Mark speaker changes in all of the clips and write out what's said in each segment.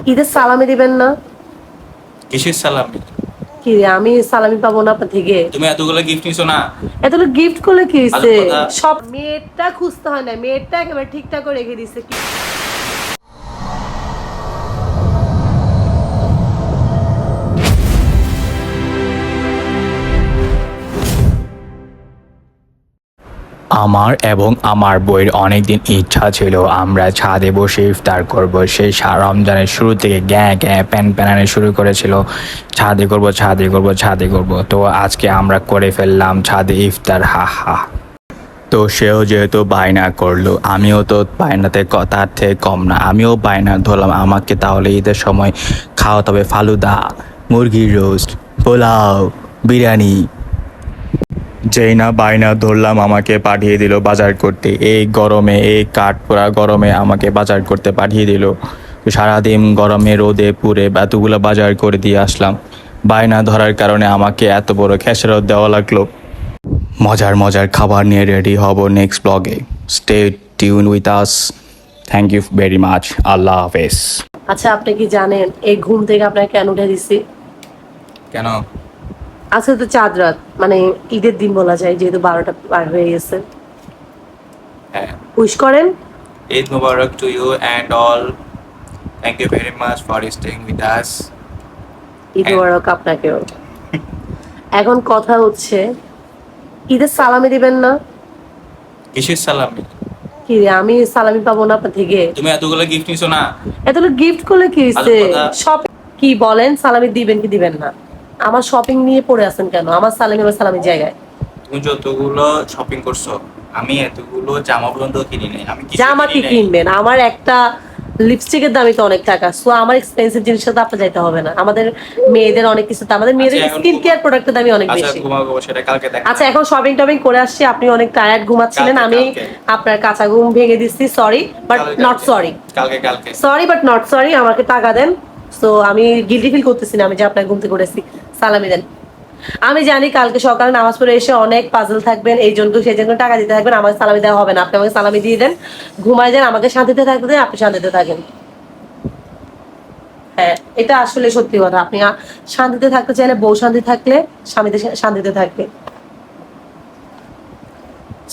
Speaker 1: ঈদের সালামি দিবেন না?
Speaker 2: কিসের সালামি?
Speaker 1: কি আমি সালামি পাবো না আপনার থেকে?
Speaker 2: তুমি এতগুলো গিফট নিছো না।
Speaker 1: এতগুলো গিফট করলে কি
Speaker 2: হইছে?
Speaker 1: সব মেয়েটা খুঁজতে হয় না মেয়েটা একেবারে ঠিকঠাক করে রেখে দিছে। কি
Speaker 3: আমার এবং আমার বইয়ের অনেকদিন ইচ্ছা ছিল। আমরা ছাদে বসে ইফতার করব। সেই রমজানের শুরু থেকে গ্যাঁ গ্যাঁ প্যান প্যানানে শুরু করেছিল। ছাদে করব ছাদে করব ছাদে করব। তো আজকে আমরা করে ফেললাম ছাদে ইফতার, হা হা। তো সেও যেহেতু বায়না করল, আমিও তো বায়নাতে তার থেকে কম না। আমিও বায়না ধরলাম, আমাকে তাহলে ঈদের সময় খাওয়াতে হবে ফালুদা, মুরগির রোস্ট, পোলাও, বিরিয়ানি। যেই না বায়না ধরলাম আমাকে পাঠিয়ে দিল বাজার করতে। এই গরমে এই কাঠ পোড়া গরমে আমাকে বাজার করতে পাঠিয়ে দিল। তো সারাদিন গরমে রোদে পুড়ে এতগুলো বাজার করে দিয়ে আসলাম। বায়না ধরার কারণে আমাকে এত বড় খেসারত দেওয়া লাগল। মজার মজার খাবার নিয়ে রেডি হব নেক্সট ব্লগে stay tune with us thank you very much আল্লাহ হাফেজ।
Speaker 1: আচ্ছা আপনি কি জানেন এই ঘুম থেকে আপনাকে কেন উঠে দিছি?
Speaker 2: কেন?
Speaker 1: আজকে তো চাঁদ রাত মানে ঈদের দিন বলা যায় যেহেতু বারোটা পার হয়ে গেছে।
Speaker 2: হ্যাঁ।
Speaker 1: উইশ করেন।
Speaker 2: ঈদ মুবারক to you and all thank you very much for staying with us
Speaker 1: Eid মোবারক আপনাকেও। এখন কথা হচ্ছে ঈদের সালামি দিবেন না?
Speaker 2: কিসের সালামি?
Speaker 1: কি রে আমি সালামি পাবো না আপনার থেকে?
Speaker 2: তুমি এতগুলো গিফট নিছো না।
Speaker 1: এতগুলো গিফট করলে কি
Speaker 2: কথা।
Speaker 1: সব কি বলেন সালামি দিবেন কি দিবেন না? আমার শপিং নিয়ে পড়ে আছেন কেন? আমার সালামি আমার সালামির জায়গায়।
Speaker 2: তুমি যতগুলো শপিং করছ। আমি এতগুলো জামা পর্যন্ত কিনি নাই। আমি কিছু
Speaker 1: জামা কি কিনবেন? আমার একটা লিপস্টিকের দামই তো অনেক টাকা। সো আমার এক্সপেন্সিভ জিনিসটা তো আপনার যাইতে হবে না। আমাদের মেয়েদের অনেক কিছু আমাদের মেয়েদের স্কিন কেয়ার প্রোডাক্টের দামই অনেক
Speaker 2: আচ্ছা
Speaker 1: বেশি।
Speaker 2: ঘুমাবো সেটা কালকে দেখা
Speaker 1: আচ্ছা এখন শপিং টপিং করে আসছি। আপনি অনেক টায়ার্ড ঘুমাচ্ছিলেন। আমি আপনার কাঁচা ঘুম ভেঙে দিচ্ছি। সরি বাট নট সরি
Speaker 2: কালকে। কালকে
Speaker 1: সরি বাট নট সরি আমাকে টাকা দেন। সো আমি গিল্টি ফিল করতেছি না। আমি যে আপনার ঘুম থেকে করেছি সালামি দেন। আমি জানি কালকে সকালে নামাজ পড়ে এসে অনেক পাজল থাকবেন এই জন্য সেই জন্য টাকা দিতে থাকবেন আমাকে সালামি দেওয়া হবে না। আপনি আমাকে সালামি দিয়ে দেন ঘুমায় যান আমাকে শান্তিতে থাকতে দেন আপনি শান্তিতে থাকেন। হ্যাঁ এটা আসলে সত্যি কথা। আপনি শান্তিতে থাকতে চাইলে বউ শান্তি থাকলে স্বামীতে শান্তিতে থাকবে।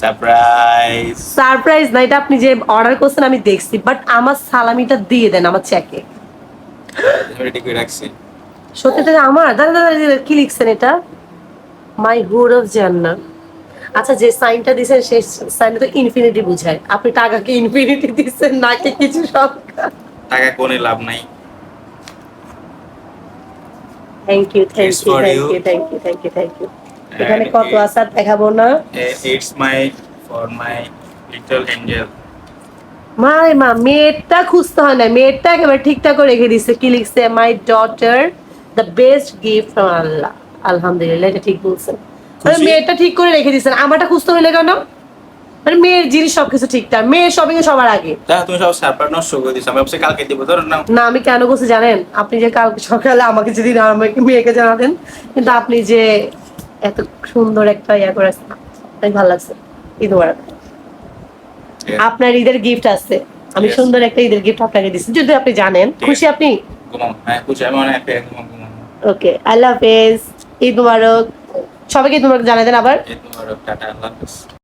Speaker 2: সারপ্রাইজ
Speaker 1: সারপ্রাইজ না এটা আপনি যে অর্ডার করছেন আমি দেখছি বাট আমার সালামিটা দিয়ে দেন আমার চেকে
Speaker 2: রাখছি।
Speaker 1: সত্যি থেকে আমার। দাদা দাদা কি লিখছেন এটা? মাই হুড অফ জান্নাত আচ্ছা যে সাইনটা দিছেন সেই সাইনটা তো ইনফিনিটি বুঝায়। আপনি টাকাকে ইনফিনিটি দিচ্ছেন নাকি কিছু সংখ্যা
Speaker 2: টাকা কোনে লাভ নাই।
Speaker 1: Thank you thank you thank you thank you thank you thank you এখানে কত আর দেখাবো না?
Speaker 2: It's my for my little angel
Speaker 1: মারে মা মেয়েরটা খুঁজতে হয় না মেয়েরটা একেবারে ঠিকঠাক করে রেখে দিচ্ছে কি লিখছে? My daughter the best gift from আল্লাহ আলহামদুলিল্লাহ এটা ঠিক বলছেন। মানে
Speaker 2: খুশি?
Speaker 1: মেয়েরটা ঠিক করে রেখে দিচ্ছেন আমারটা খুঁজতে হইলে কেন? মানে মেয়ের জিনিস সবকিছু ঠিকঠাক। মেয়ের শপিং এ সবার আগে।
Speaker 2: তুমি সব সারপ্রাইজ নষ্ট করে দিছো আমি ভাবছি কালকে দিব ধরো না
Speaker 1: না আমি কেন বলছি জানেন? আপনি যে কালকে সকালে আমাকে যদি না আমাকে মেয়েকে জানাতেন কিন্তু আপনি যে এত সুন্দর একটা ইয়া করে আসছেন, অনেক ভালো লাগছে। ঈদ মোবারক। আপনার ঈদের গিফট আছে। আমি সুন্দর একটা ঈদের গিফট আপনাকে দিচ্ছি যদি আপনি জানেন খুশি আপনি?
Speaker 2: হ্যাঁ খুশি। আমি অনেক
Speaker 1: ওকে, আল্লাহ হাফেজ। ঈদ মুবারক। সবাইকে ঈদ মুবারক জানাই দেন আবার।
Speaker 2: ঈদ মুবারক, টাটা, আল্লাহ হাফেজ।